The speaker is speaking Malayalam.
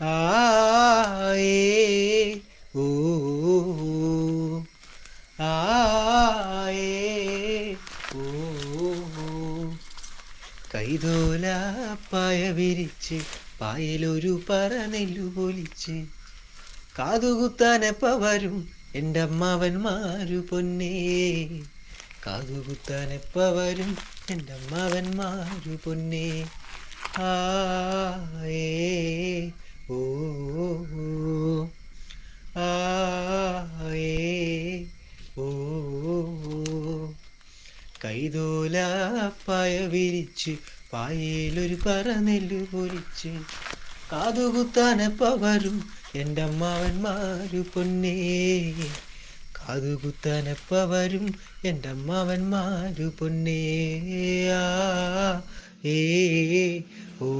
ആ ഏ ഓ ആയേ ഓ കൈതോല പായ വിരിച്ച് പായലൊരു പറ നെല്ലു പൊലിച്ച് കാതുകുത്താനെപ്പ വരും എന്റെ അമ്മാവന്മാരു പൊന്നേ. കാതുകുത്താനെപ്പ വരും എന്റെ അമ്മാവന്മാരു പൊന്നേ. ആ കൈതോല പായ വിരിച്ച് പായയിലൊരു പറ നെല്ലു പൊരിച്ച് കാതുകുത്താനെ പവരും എന്റെ അമ്മാവന്മാരു പൊന്നേ. കാതുകുത്താനെപ്പ പവരും എന്റെ അമ്മാവന്മാരു പൊന്നേ. ആ ഏ ഓ